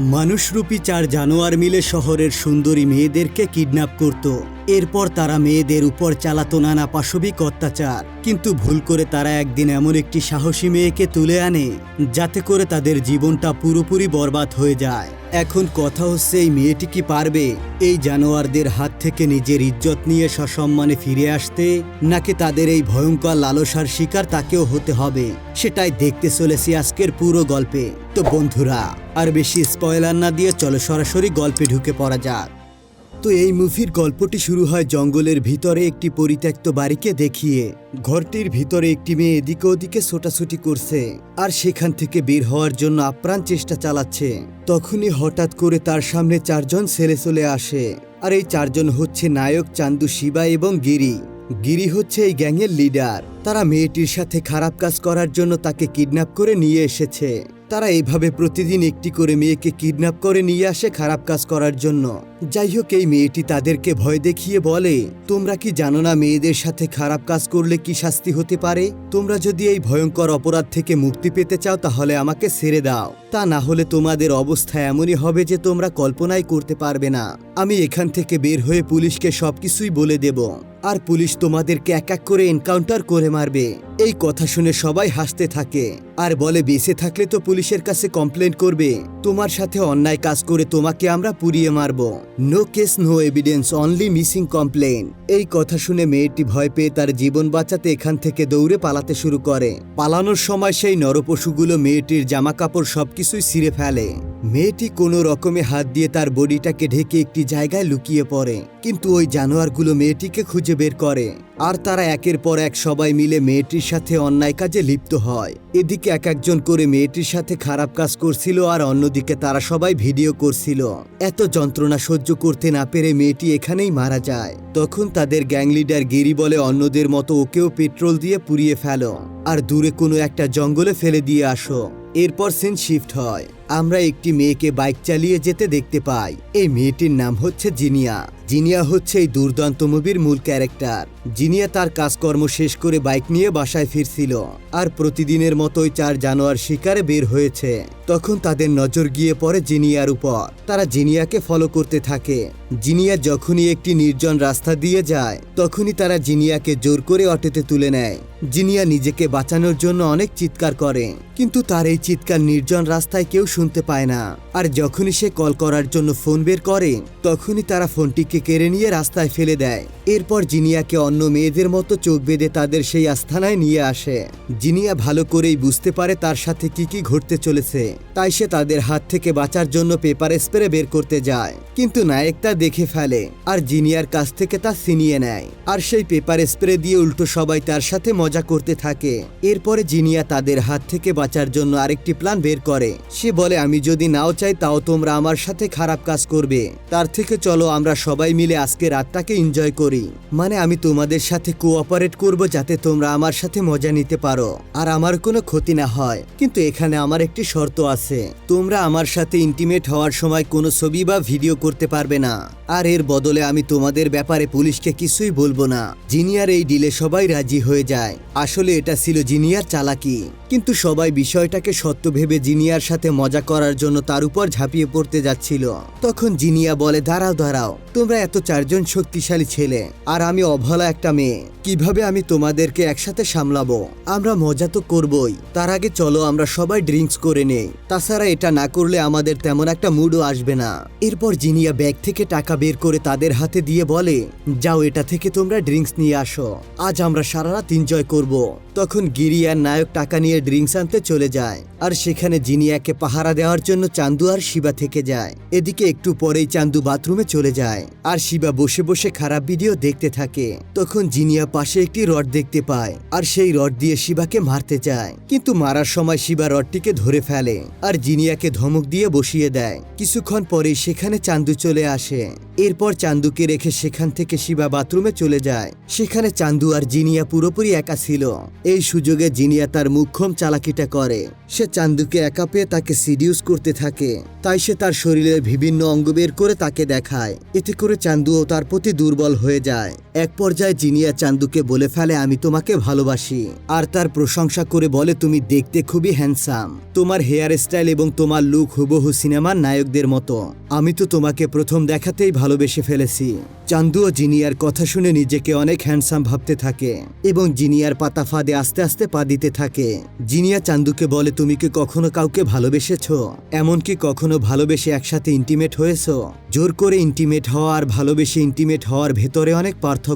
মানুষরূপী চার জানোয়ার মিলে শহরের সুন্দরী মেয়েদেরকে কিডন্যাপ করত। এরপর তারা মেয়েদের উপর চালাতো নানা পাশবিক অত্যাচার। কিন্তু ভুল করে তারা একদিন এমন একটি সাহসী মেয়েকে তুলে আনে, যাতে করে তাদের জীবনটা পুরোপুরি বরবাদ হয়ে যায়। এখন কথা হচ্ছে এই মেয়েটি কি পারবে? এই জানোয়ারদের হাত থেকে নিজের ইজ্জত নিয়ে সসম্মানে ফিরে আসতে, নাকি তাদের এই ভয়ঙ্কর লালসার শিকার তাকেও হতে হবে? সেটাই দেখতে চলেছি আজকের পুরো গল্পে। তো বন্ধুরা, আর বেশি স্পয়লার না দিয়ে চলো সরাসরি গল্পে ঢুকে পড়া যাক। তো এই মুভির গল্পটি শুরু হয় জঙ্গলের ভিতরে একটি পরিত্যক্ত বাড়িকে দেখিয়ে। ঘরটির ভিতরে একটি মেয়ে এদিকে ওদিকে ছোটাছুটি করছে আর সেখান থেকে বের হওয়ার জন্য আপ্রাণ চেষ্টা চালাচ্ছে। তখনই হঠাৎ করে তার সামনে চারজন ছেলে চলে আসে আর এই চারজন হচ্ছে নায়ক চান্দু শিবা এবং গিরি। গিরি হচ্ছে এই গ্যাংয়ের লিডার। তারা মেয়েটির সাথে খারাপ কাজ করার জন্য তাকে কিডন্যাপ করে নিয়ে এসেছে। তারা এইভাবে প্রতিদিন একটি করে মেয়েকে কিডন্যাপ করে নিয়ে আসে খারাপ কাজ করার জন্য। যাই হোক, এই মেয়েটি তাদেরকে ভয় দেখিয়ে বলে, তোমরা কি জানো না মেয়েদের সাথে খারাপ কাজ করলে কি শাস্তি হতে পারে? তোমরা যদি এই ভয়ঙ্কর অপরাধ থেকে মুক্তি পেতে চাও, তাহলে আমাকে ছেড়ে দাও। তা না হলে তোমাদের অবস্থা এমনই হবে যে তোমরা কল্পনাই করতে পারবে না। আমি এখান থেকে বের হয়ে পুলিশকে সবকিছুই বলে দেব। আর পুলিশ তোমাদেরকে এক এক করে এনকাউন্টার করে মারবে। এই কথা শুনে সবাই হাসতে থাকে। আর বলে, বেঁচে থাকলে তো পুলিশের কাছে কমপ্লেন করবে। তোমার সাথে অন্যায় কাজ করে তোমাকে আমরা পুড়িয়ে মারব। No case no evidence only missing complaint এই কথা শুনে মেয়েটি ভয় পেয়ে তার জীবন বাঁচাতে এখান থেকে দৌড়ে পালাতে শুরু করে। পালানোর সময় সেই নরপশুগুলো মেয়েটির জামা কাপড় সবকিছুই ছিঁড়ে ফেলে। মেয়েটি কোনো রকমে হাত দিয়ে তার বডিটাকে ঢেকে একটি জায়গায় লুকিয়ে পড়ে। কিন্তু ওই জানোয়ারগুলো মেয়েটিকে খুঁজে বের করে। আর তারা একের পর এক সবাই মিলে মেয়েটির সাথে অন্যায় কাজে লিপ্ত হয়। এদিকে এক একজন করে মেয়েটির সাথে খারাপ কাজ করছিল আর অন্যদিকে তারা সবাই ভিডিও করছিল। এত যন্ত্রণা সহ্য করতে না পেরে মেয়েটি এখানেই মারা যায়। তখন তাদের গ্যাং লিডার গিরি বলে অন্যদের মতো ওকেও পেট্রোল দিয়ে পুড়িয়ে ফেলো। আর দূরে কোনো একটা জঙ্গলে ফেলে দিয়ে আসো। এরপর সিন শিফট হয়। আমরা একটি মেয়েকে বাইক চালিয়ে যেতে দেখতে পাই। এই মেয়েটির নাম হচ্ছে জিনিয়া। জিনিয়া হচ্ছে এই দুর্দান্ত মুভির মূল ক্যারেক্টার। জিনিয়া তার কাজকর্ম শেষ করে বাইক নিয়ে বাসায় ফিরছিল, আর প্রতিদিনের মতোই চার জানোয়ার শিকারে বের হয়েছে। তখন তাদের নজর গিয়ে পড়ে জিনিয়ার উপর। তারা জিনিয়াকে ফলো করতে থাকে। জিনিয়া যখনই একটি নির্জন রাস্তা দিয়ে যায়, তখনই তারা জিনিয়াকে জোর করে অটোতে তুলে নেয়। জিনিয়া নিজেকে বাঁচানোর জন্য অনেক চিৎকার করে, কিন্তু তার এই চিৎকার নির্জন রাস্তায় কেউ শুনতে পায় না। আর যখনই সে কল করার জন্য ফোন বের করে, তখনই তারা ফোনটিকে কেড়ে নিয়ে রাস্তায় ফেলে দেয়। এরপর জিনিয়াকে অন্য মেয়েদের মতো চোখ বেঁধে তাদের সেই আস্থানায় নিয়ে আসে। জিনিয়া ভালো করেই বুঝতে পারে তার সাথে কি কি ঘটতে চলেছে। তাই সে তাদের হাত থেকে বাঁচার জন্য পেপার স্প্রে বের করতে যায়। কিন্তু নায়ক তা দেখে ফেলে আর জিনিয়ার কাছ থেকে তা ছিনিয়ে নেয়। আর সেই পেপার স্প্রে দিয়ে উল্টো সবাই তার সাথে মজা করতে থাকে। এরপরে জিনিয়া তাদের হাত থেকে বাঁচার জন্য আরেকটি প্ল্যান বের করে। সে বলে, আমি যদি নাও চাই, তাও তোমরা আমার সাথে খারাপ কাজ করবে। তার থেকে চলো, আমরা সবাই মিলে আজকে রাতটাকে এনজয় করি। মানে আমি তোমাদের সাথে কোঅপারেট করব যাতে তোমরা আমার সাথে মজা নিতে পারো, আর আমার কোনো ক্ষতি না হয়। কিন্তু এখানে আমার একটি শর্ত আছে। তোমরা আমার সাথে ইন্টিমেট হওয়ার সময় কোনো ছবি বা ভিডিও করতে পারবে না। আর এর বদলে আমি তোমাদের ব্যাপারে পুলিশকে কিছুই বলব না। জিনিয়ার এই ডিলে সবাই রাজি হয়ে যায়। আসলে এটা ছিল জিনিয়ার চালাকি। কিন্তু সবাই বিষয়টাকে সত্য ভেবে জিনিয়ার সাথে মজা করার জন্য তার উপর ঝাঁপিয়ে পড়তে যাচ্ছিল। তখন জিনিয়া বলে, দাঁড়াও দাঁড়াও। তোমরা এত চারজন শক্তিশালী ছেলে, আর আমি অভলা একটা মেয়ে। কীভাবে আমি তোমাদেরকে একসাথে সামলাবো? আমরা মজা তো করবই। তার আগে চলো আমরা সবাই ড্রিঙ্কস করে নেই। তাছাড়া এটা না করলে আমাদের তেমন একটা মুডও আসবে না। এরপর জিনিয়া ব্যাগ থেকে টাকা বের করে তাদের হাতে দিয়ে বলে, যাও এটা থেকে তোমরা ড্রিঙ্কস নিয়ে আসো। আজ আমরা সারা রাত এনজয় করব। তখন গিরি আর নায়ক টাকা নিয়ে ড্রিঙ্কস আনতে চলে যায়, আর সেখানে জিনিয়াকে পাহারা দেওয়ার জন্য চান্দু আর শিবা থেকে যায়। এদিকে একটু পরেই চান্দু বাথরুমে চলে যায়। আর শিবা বসে বসে খারাপ ভিডিও দেখতে থাকে। তখন জিনিয়া পাশে একটি রড দেখতে পায়, আর সেই রড দিয়ে শিবাকে মারতে চায়। কিন্তু মারার সময় শিবা রডটিকে ধরে ফেলে, আর জিনিয়াকে ধমক দিয়ে বসিয়ে দেয়। কিছুক্ষণ পরেই সেখানে চান্দু চলে আসে। এরপর চান্দুকে রেখে সেখান থেকে শিবা বাথরুমে চলে যায়। সেখানে চান্দু আর জিনিয়া পুরোপুরি একা ছিল। এই সুযোগে জিনিয়া তার মুখ্যম চালাকিটা করে। সে চান্দুকে একা পেয়ে তাকে সিডিউস করতে থাকে। তাই সে তার শরীরের বিভিন্ন অঙ্গ বের করে তাকে দেখায়। এতে করে চান্দুও তার প্রতি দুর্বল হয়ে যায়। এক পর্যায়ে জিনিয়া চান্দুকে বলে ফেলে, আমি তোমাকে ভালোবাসি। আর তার প্রশংসা করে বলে, তুমি দেখতে খুবই হ্যান্ডসাম তোমার হেয়ার স্টাইল এবং তোমার লুক হুবহু সিনেমার নায়কদের মতো। আমি তো তোমাকে প্রথম দেখাতেই ভালোবেসে ফেলেছি। চান্দু ও জিনিয়ার কথা শুনে নিজেকে অনেক হ্যান্ডসাম ভাবতে থাকে এবং জিনিয়ার পাতা ফাঁদে আস্তে আস্তে পা দিতে থাকে। জিনিয়া চান্দুকে বলে, তুমি কি কখনো কাউকে ভালোবেসেছ? এমনকি কখনো ভালোবেসে একসাথে ইন্টিমেট হয়েছ? জোর করে ইন্টিমেট হওয়া আর ভালোবেসে ইন্টিমেট হওয়ার ভেতরে অনেক পার্থক্য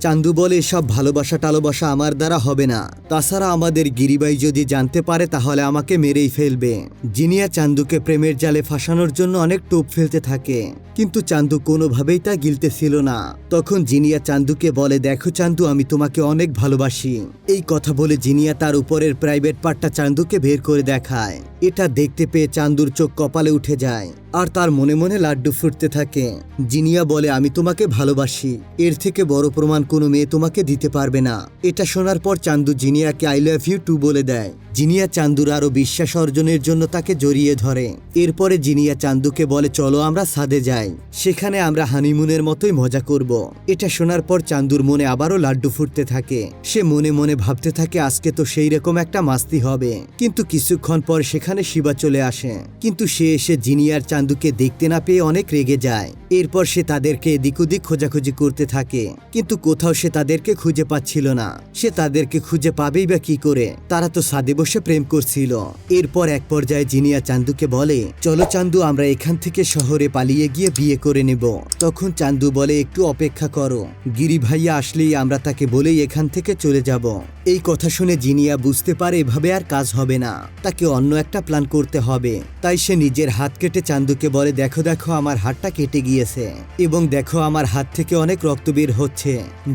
চান্দু বলে সব ভালোবাসা টালোবাসা আমার দ্বারা হবে না। তাছাড়া আমাদের গিরিবাই যদি জানতে পারে, তাহলে আমাকে মেরেই ফেলবে। জিনিয়া চান্দুকে প্রেমের জালে ফাঁসানোর জন্য অনেক টোপ ফেলতে থাকে। কিন্তু চান্দু কোনোভাবেই তা গিলতেছিল না। তখন জিনিয়া চান্দুকে বলে, দেখো চান্দু, আমি তোমাকে অনেক ভালোবাসি। এই কথা বলে জিনিয়া তার উপরের প্রাইভেট পার্টটা চান্দুকে বের করে দেখায়। এটা দেখতে পেয়ে চান্দুর চোখ কপালে উঠে যায়। আর তার মনে মনে লাড্ডু ফুটতে থাকে। জিনিয়া বলে, আমি তোমাকে ভালোবাসি। এর থেকে বড় প্রমাণ কোনো মেয়ে তোমাকে দিতে পারবে না। এটা শোনার পর চান্দু জিনিয়াকে আই লাভ ইউ টু বলে দেয়। জিনিয়া চান্দুর আরও বিশ্বাস অর্জনের জন্য তাকে জড়িয়ে ধরে। এরপরে জিনিয়া চান্দুকে বলে, চলো আমরা সাদে যাই। সেখানে আমরা হানিমুনের মতোই মজা করব। এটা শোনার পর চান্দুর মনে আবারও লাড্ডু ফুটতে থাকে। সে মনে মনে ভাবতে থাকে, আজকে তো সেই রকম একটা মাস্তি হবে। কিন্তু কিছুক্ষণ পর সেখানে শিবা চলে আসে। কিন্তু সে এসে জিনিয়ার চান্দুকে দেখতে না পেয়ে অনেক রেগে যায়। এরপর সে তাদেরকে এদিক ওদিক খোঁজাখুঁজি করতে থাকে। কিন্তু কোথাও সে তাদেরকে খুঁজে পাচ্ছিল না। সে তাদেরকে খুঁজে পাবেই বা কি করে? তারা তো সাদে বসে প্রেম করছিল। এরপর এক পর্যায়ে জিনিয়া চান্দুকে বলে, চলো চান্দু, আমরা এখান থেকে শহরে পালিয়ে গিয়ে বিয়ে করে নেব। তখন চান্দু বলে, একটু অপেক্ষা করো। গিরি ভাইয়া আসলেই আমরা তাকে বলেই এখান থেকে চলে যাব। এই কথা শুনে জিনিয়া বুঝতে পারে, এভাবে আর কাজ হবে না। তাকে অন্য একটা প্ল্যান করতে হবে। তাই সে নিজের হাত কেটে চান্দুকে বলে, দেখো দেখো, আমার হাতটা কেটে গিয়েছে এবং দেখো, আমার হাত থেকে অনেক রক্ত বের হচ্ছে।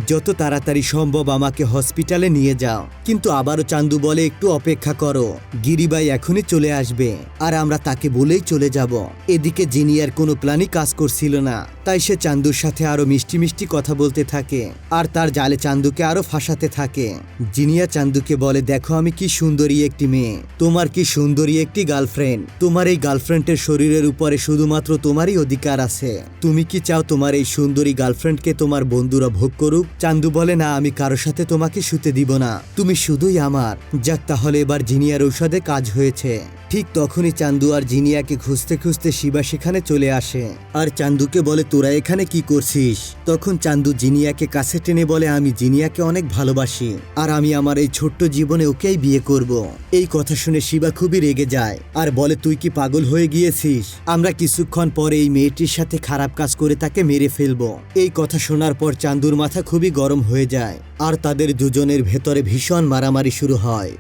যত তাড়াতাড়ি সম্ভব আমাকে হসপিটালে নিয়ে যাও। কিন্তু আবারও চান্দু বলে, একটু অপেক্ষা করো, গিরিবাই এখনই চলে আসবে। আর আমরা তাকে বলেই চলে যাব। এদিকে জিনিয়ার কোনো প্ল্যানই কাজ করছিল না। তাই সে চান্দুর সাথে আরও মিষ্টি মিষ্টি কথা বলতে থাকে। আর তার জালে চান্দুকে আরও ফাঁসাতে থাকে। জিনিয়া চান্দুকে বলে, দেখো আমি কি সুন্দরী একটি মেয়ে। তোমার কি সুন্দরী একটি গার্লফ্রেন্ড? তোমার এই গার্লফ্রেন্ডের শরীরের উপরে শুধুমাত্র তোমারই অধিকার আছে। তুমি কি চাও তোমার এই সুন্দরী গার্লফ্রেন্ডকে তোমার বন্ধুরা ভোগ করুক? চান্দু বলে, না, আমি কারও সাথে তোমাকে শুতে দিব না। তুমি শুধুই আমার। যাক তাহলে এবার জিনিয়ার ঔষধে কাজ হয়েছে। ঠিক তখনই চান্দু আর জিনিয়াকে খুঁজতে খুঁজতে শিবা সেখানে চলে আসে। আর চান্দুকে বলে, তোরা এখানে কি করছিস? তখন চান্দু জিনিয়াকে কাছে টেনে বলে, আমি জিনিয়াকে অনেক ভালোবাসি আর আমি আমার এই ছোট্ট জীবনে ওকেই বিয়ে করব। এই কথা শুনে শিবা খুবই রেগে যায় আর বলে, তুই কি পাগল হয়ে গিয়েছিস? আমরা কিছুক্ষণ পরে এই মেয়েটির সাথে খারাপ কাজ করে তাকে মেরে ফেলব। এই কথা শোনার পর চান্দুর মাথা খুবই গরম হয়ে যায় আর তাদের দুজনের ভেতরে ভীষণ মারামারি শুরু হয়।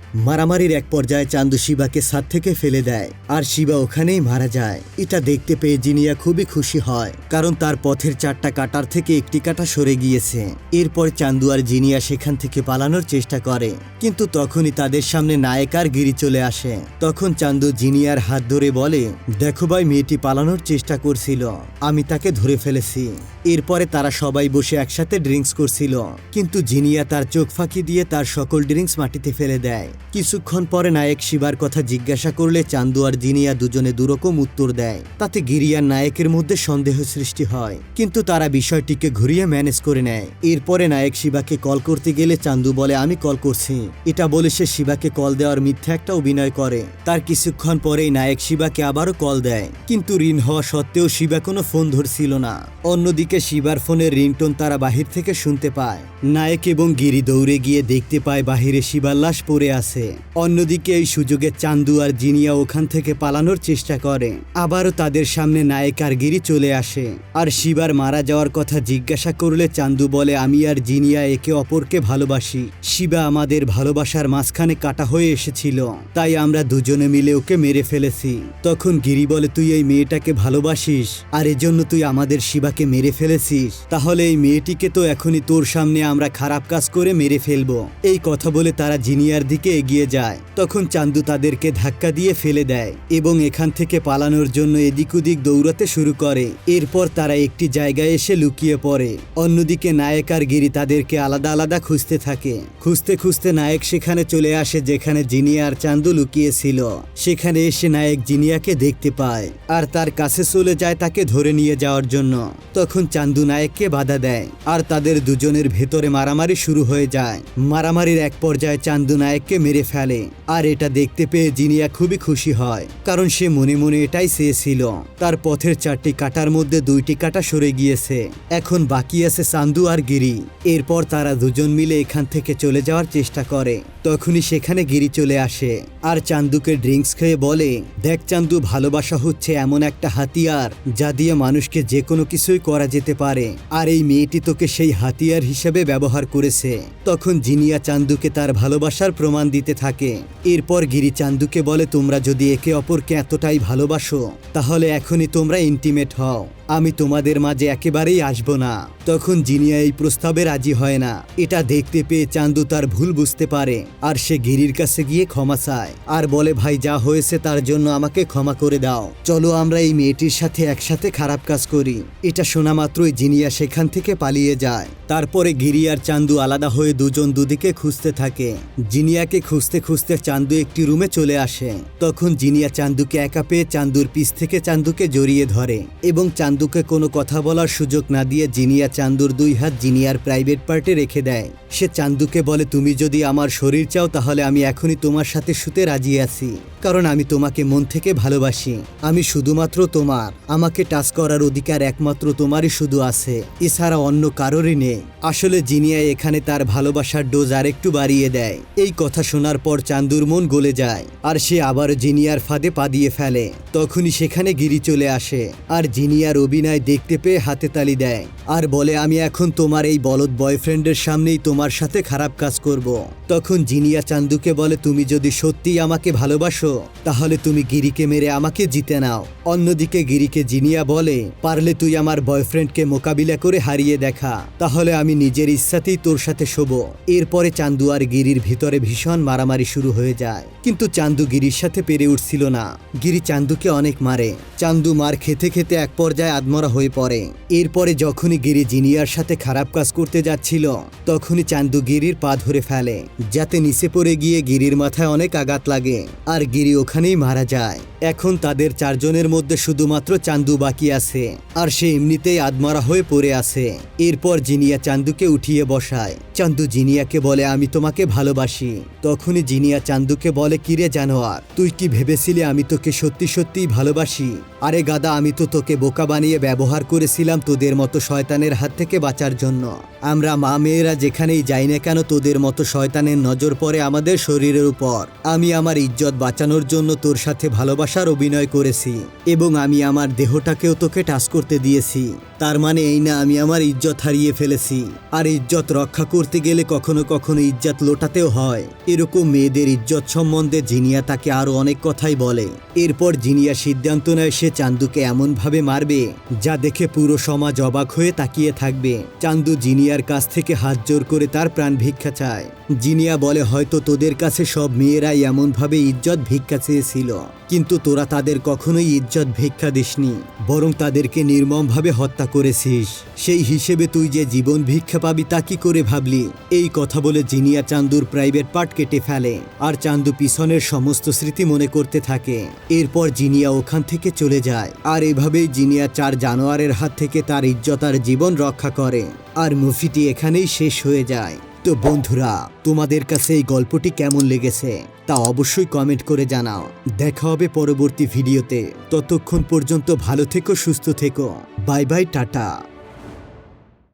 মারামারির এক পর্যায়ে চান্দু শিবাকে সাত থেকে ফেলে দেয়। আর শিবা ওখানেই মারা যায়। এটা দেখতে পেয়ে জিনিয়া খুবই খুশি হয়, কারণ তার পথের চারটা কাটার থেকে একটি কাটা সরে গিয়েছে। এরপর চান্দু আর জিনিয়া সেখান থেকে পালানোর চেষ্টা করে, কিন্তু তখনই তাদের সামনে নায়ক আর গিরি চলে আসে। তখন চান্দু জিনিয়ার হাত ধরে বলে, দেখো ভাই, মেয়েটি পালানোর চেষ্টা করছিল। আমি তাকে ধরে ফেলেছি। এরপরে তারা সবাই বসে একসাথে ড্রিঙ্কস করছিল, কিন্তু জিনিয়া তার চোখ ফাঁকি দিয়ে তার সকল ড্রিঙ্কস মাটিতে ফেলে দেয়। কিছুক্ষণ পরে নায়ক শিবার কথা জিজ্ঞাসা করলে চান্দু আর জিনিয়া দুজনে দুরকম উত্তর দেয়। তাতে গিরিয়ার নায়কের মধ্যে সন্দেহ সৃষ্টি হয়, কিন্তু তারা বিষয়টিকে ঘুরিয়ে ম্যানেজ করে নেয়। এরপরে নায়ক শিবাকে কল করতে গেলে চান্দু বলে, আমি কল করছি। এটা বলে সে শিবাকে কল দেওয়ার মিথ্যা একটা অভিনয় করে। তার কিছুক্ষণ পরেই নায়ক শিবাকে আবারও কল দেয়, কিন্তু ঋণ হওয়া সত্ত্বেও শিবা কোনো ফোন ধরছিল না। অন্যদিকে শিবার ফোনের রিংটোন তারা বাহির থেকে শুনতে পায়। নায়ক এবং গিরি দৌড়ে গিয়ে দেখতে পায় বাহিরে শিবার লাশ পড়ে আছে। অন্যদিকে এই সুযোগে চান্দু আর জিনিয়া ওখান থেকে পালানোর চেষ্টা করে। আবারও তাদের সামনে নায়ক আর গিরি চলে আসে। আর শিবার মারা যাওয়ার কথা জিজ্ঞাসা করলে চান্দু বলে, আমি আর জিনিয়া একে অপরকে ভালোবাসি। শিবা আমাদের ভালোবাসার মাঝখানে কাটা হয়ে এসেছিল। তাই আমরা দুজনে মিলে ওকে মেরে ফেলেছি। তখন গিরি বলে, তুই এই মেয়েটাকে ভালোবাসিস, আর এজন্য তুই আমাদের শিবাকে মেরে ফেলেছিস। তাহলে এই মেয়েটিকে তো এখনই তোর সামনে আমরা খারাপ কাজ করে মেরে ফেলব। এই কথা বলে তারা জিনিয়ার দিকে এগিয়ে যায়। তখন চান্দু তাদেরকে ধাক্কা দিয়ে ফেলে দেয় এবং এখান থেকে পালানোর জন্য এদিক ওদিক দৌড়াতে শুরু করে। এরপর তারা একটি জায়গায় এসে লুকিয়ে পড়ে। অন্যদিকে নায়ক আর গিরি তাদেরকে আলাদা আলাদা খুঁজতে থাকে। খুঁজতে খুঁজতে নায়ক সেখানে চলে আসে যেখানে জিনিয়া আর চান্দু লুকিয়েছিল। সেখানে এসে নায়ক জিনিয়াকে দেখতে পায় আর তার কাছে চলে যায় তাকে ধরে নিয়ে যাওয়ার জন্য। তখন চান্দু নায়েককে বাধা দেয় আর তাদের দুজনের ভেতরে মারামারি শুরু হয়ে যায়। মারামারির এক পর্যায়ে চান্দু নায়ককে মেরে ফেলে। আর এটা দেখতে পেয়ে জিনিয়া খুবই খুশি হয়, কারণ সে মনে মনে এটাই চেয়েছিল। তার পথের চারটি কাটার মধ্যে দুইটি কাটা সরে গিয়েছে। এখন বাকি আছে চান্দু আর গিরি। এরপর তারা দুজন মিলে এখান থেকে চলে যাওয়ার চেষ্টা করে। তখনই সেখানে গিরি চলে আসে, আর চান্দুকে ড্রিঙ্কস খেয়ে বলে, দেখ চান্দু, ভালোবাসা হচ্ছে এমন একটা হাতিয়ার, যা দিয়ে মানুষকে যে কোনো কিছুই করা যেতে পারে। আর এই মেয়েটি তোকে সেই হাতিয়ার হিসেবে ব্যবহার করেছে। তখন জিনিয়া চান্দুকে তার ভালোবাসার প্রমাণ দিতে থাকে। এরপর গিরিচান্দুকে বলে তোমরা যদি একে অপরকে এতটাই ভালোবাসো তাহলে এখনই তোমরা ইন্টিমেট হও। আমি তোমাদের মাঝে একেবারেই আসব না। তখন জিনিয়া এই প্রস্তাবে রাজি হয় না, এটা দেখতে পেয়ে চান্দু তার ভুল বুঝতে পারে, আর সে গিরির কাছে গিয়ে ক্ষমা চায়, আর বলে, ভাই, যা হয়েছে তার জন্য আমাকে ক্ষমা করে দাও। চলো আমরা এই মেয়েটির সাথে একসাথে খারাপ কাজ করি। এটা শোনা মাত্রই জিনিয়া সেখান থেকে পালিয়ে যায়। তারপরে গিরি আর চান্দু আলাদা হয়ে দুজন দুদিকে খুঁজতে থাকে। জিনিয়াকে খুঁজতে খুঁজতে চান্দু একটি রুমে চলে আসে। তখন জিনিয়া চান্দুকে একা পেয়ে চান্দুর পিছ থেকে চান্দুকে জড়িয়ে ধরে এবং চান্দুকে কোনো কথা বলার সুযোগ না দিয়ে জিনিয়া চান্দুর দুই হাত জিনিয়ার প্রাইভেট পার্টে রেখে দেয়। সে চান্দুকে বলে, তুমি যদি আমার শরীর চাও, তাহলে আমি এখনই তোমার সাথে শুতে রাজি আছি। কারণ আমি তোমাকে মন থেকে ভালোবাসি। আমি শুধুমাত্র তোমার। আমাকে টাচ করার অধিকার একমাত্র তোমারই শুধু আছে। এছাড়া অন্য কারোরই নেই। আসলে জিনিয়া এখানে তার ভালোবাসার ডোজ আর একটু বাড়িয়ে দেয়। এই কথা শোনার পর চান্দুর মন গলে যায়, আর সে আবার জিনিয়ার ফাঁদে পা দিয়ে ফেলে। তখনই সেখানে গিরি চলে আসে, আর জিনিয়ার অভিনয় দেখতে পেয়ে হাতে তালি দেয়। আর বলে, আমি এখন তোমার এই বলদ বয়ফ্রেন্ডের সামনেই তোমার সাথে খারাপ কাজ করব। তখন জিনিয়া চান্দুকে বলে, তুমি যদি সত্যিই আমাকে ভালোবাসো, তাহলে তুমি গিরিকে মেরে আমাকে জিতে নাও। অন্যদিকে গিরিকে জিনিয়া বলে, পারলে তুই আমার বয়ফ্রেন্ডকে মোকাবিলা করে হারিয়ে দেখা, তাহলে আমি নিজের ইচ্ছাতেই তোর সাথে শোবো। এরপরে চান্দু আর গিরির ভিতরে ভীষণ মারামারি শুরু হয়ে যায়। কিন্তু চান্দু গিরির সাথে পেরে উঠছিল না। গিরি চান্দুকে অনেক মারে। চান্দু মার খেতে খেতে এক পর্যায়ে আদমরা হয়ে পড়ে। এরপরে যখনই গিরি জিনিয়ার সাথে খারাপ কাজ করতে যাচ্ছিল, তখনই চান্দু গিরির পা ধরে ফেলে, যাতে নিচে পড়ে গিয়ে গিরির মাথায় অনেক আঘাত লাগে, আর গিরি ওখানেই মারা যায়। এখন তাদের চারজনের মধ্যে শুধুমাত্র চান্দু বাকি আছে, আর সে এমনিতেই আদমরা হয়ে পড়ে আছে। এরপর জিনিয়া চান্দুকে উঠিয়ে বসায়। চান্দু জিনিয়াকে বলে, আমি তোমাকে ভালোবাসি। তখনই জিনিয়া চান্দুকে বলে কিরে জানোয়ার তুই কি ভেবেছিলি আমি তোকে সত্যি সত্যিই ভালোবাসি? আরে গাদা, আমি তো তোকে বোকা বানিয়ে ব্যবহার করেছিলাম তোদের মতো শয়তানের হাত থেকে বাঁচার জন্য। আমরা মা মেয়েরা যেখানেই যাই না কেন তোদের মতো শয়তানের নজর পড়ে আমাদের শরীরের উপর। আমি আমার ইজ্জত বাঁচানোর জন্য তোর সাথে ভালোবাসার অভিনয় করেছি এবং আমি আমার দেহটাকেও তোকে টাচ করতে দিয়েছি। তার মানে এই না, আমি আমার ইজ্জত হারিয়ে ফেলেছি। আর ইজ্জত রক্ষা করতে গেলে কখনো কখনো ইজ্জত লোটাতেও হয়। এরকম মেয়েদের ইজ্জত সম্বন্ধে জিনিয়া তাকে আরও অনেক কথাই বলে। এরপর জিনিয়া সিদ্ধান্ত নেয় সে চান্দুকে এমনভাবে মারবে, যা দেখে পুরো সমাজ অবাক হয়ে তাকিয়ে থাকবে। চান্দু জিনিয়ার কাছ থেকে হাত জোর করে তার প্রাণ ভিক্ষা চায়। জিনিয়া বলে, হয়তো তোদের কাছে সব মেয়েরাই এমনভাবে ইজ্জত ভিক্ষা চেয়েছিল, কিন্তু তোরা তাদের কখনোই ইজ্জত ভিক্ষা দিসনি, বরং তাদেরকে নির্মমভাবে হত্যা করেছিস। সেই হিসেবে তুই যে জীবন ভিক্ষা পাবি তা কি করে ভাবলি? এই কথা বলে জিনিয়া চান্দুর প্রাইভেট পার্ট কেটে ফেলে, আর চান্দু পিছনের সমস্ত স্মৃতি মনে করতে থাকে। এরপর জিনিয়া ওখান থেকে চলে যায়। আর এভাবেই জিনিয়া চার জানোয়ারের হাত থেকে তার ইজ্জতার জীবন রক্ষা করে। আর মুভিটি এখানেই শেষ হয়ে যায়। তো বন্ধুরা, তোমাদের কাছে এই গল্পটি কেমন লেগেছে? তা অবশ্যই কমেন্ট করে জানাও। দেখা হবে পরবর্তী ভিডিওতে। ততক্ষণ পর্যন্ত ভালো থেকো, সুস্থ থেকো। Bye bye, tata.